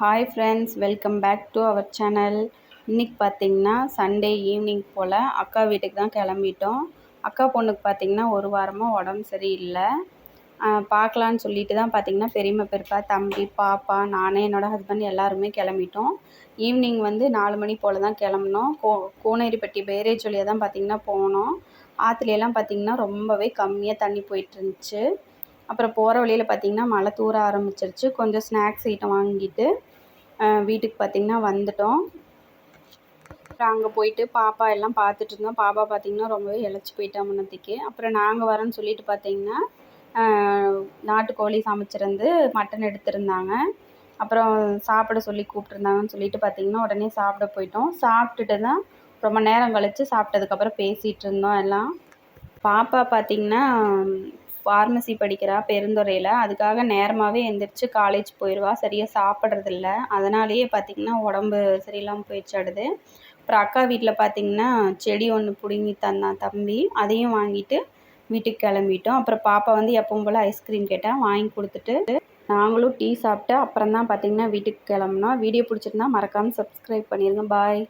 Hi friends welcome back to our channel இன்றைக்கி பார்த்திங்கன்னா Sunday evening போல் அக்கா வீட்டுக்கு தான் கிளம்பிட்டோம். அக்கா பொண்ணுக்கு பார்த்திங்கன்னா ஒரு வாரமாக உடம்பு சரியில்லை. பார்க்கலான்னு சொல்லிட்டு தான் பார்த்திங்கன்னா பெரியம்மா பெருப்பா தம்பி பாப்பா நானே என்னோடய ஹஸ்பண்ட் எல்லாருமே கிளம்பிட்டோம். ஈவினிங் வந்து நாலு மணி போல் தான் கிளம்புனோம். கோ கோனேரிப்பட்டி பேரேஜ் வழியாக தான் பார்த்திங்கன்னா போனோம். ஆற்றுலையெல்லாம் பார்த்திங்கன்னா ரொம்பவே கம்மியாக தண்ணி போயிட்டுருந்துச்சு அப்புறம் போகிற வழியில் பார்த்திங்கன்னா மழை தூர ஆரம்பிச்சிருச்சு. கொஞ்சம் ஸ்நாக்ஸ் ஐட்டம் வாங்கிட்டு வீட்டுக்கு பார்த்திங்கன்னா வந்துட்டோம். அப்புறம் அங்கே போயிட்டு பாப்பா எல்லாம் பார்த்துட்டு இருந்தோம். பாப்பா பார்த்திங்கன்னா ரொம்பவே இழைச்சி போயிட்டா முன்னத்திக்கு. அப்புறம் நாங்கள் வரோன்னு சொல்லிட்டு பார்த்திங்கன்னா நாட்டுக்கோழி சமைச்சிருந்து மட்டன் எடுத்திருந்தாங்க. அப்புறம் சாப்பிட சொல்லி கூப்பிட்ருந்தாங்கன்னு சொல்லிட்டு பார்த்திங்கன்னா உடனே சாப்பிட போயிட்டோம். சாப்பிட்டுட்டு தான் ரொம்ப நேரம் கழித்து சாப்பிட்டதுக்கப்புறம் பேசிகிட்டு இருந்தோம் எல்லாம். பாப்பா பார்த்திங்கன்னா ஃபார்மசி படிக்கிறா பெருந்துறையில். அதுக்காக நேரமாகவே எந்திரிச்சு காலேஜ் போயிடுவா சரியாக சாப்பிட்றதில்ல. அதனாலேயே பார்த்திங்கன்னா உடம்பு சரியில்லாமல் போயிடுச்சாடுது. அப்புறம் அக்கா வீட்டில் பார்த்திங்கன்னா செடி ஒன்று பிடுங்கி தந்தான் தம்பி. அதையும் வாங்கிட்டு வீட்டுக்கு கிளம்பிட்டோம். அப்புறம் பாப்பா வந்து எப்பவும் போல் ஐஸ்கிரீம் கேட்டால் வாங்கி கொடுத்துட்டு நாங்களும் டீ சாப்பிட்டு அப்புறம் தான் பார்த்திங்கன்னா வீட்டுக்கு கிளம்புனோம். வீடியோ பிடிச்சிருந்தா மறக்காமல் சப்ஸ்கிரைப் பண்ணிடுங்க பாய்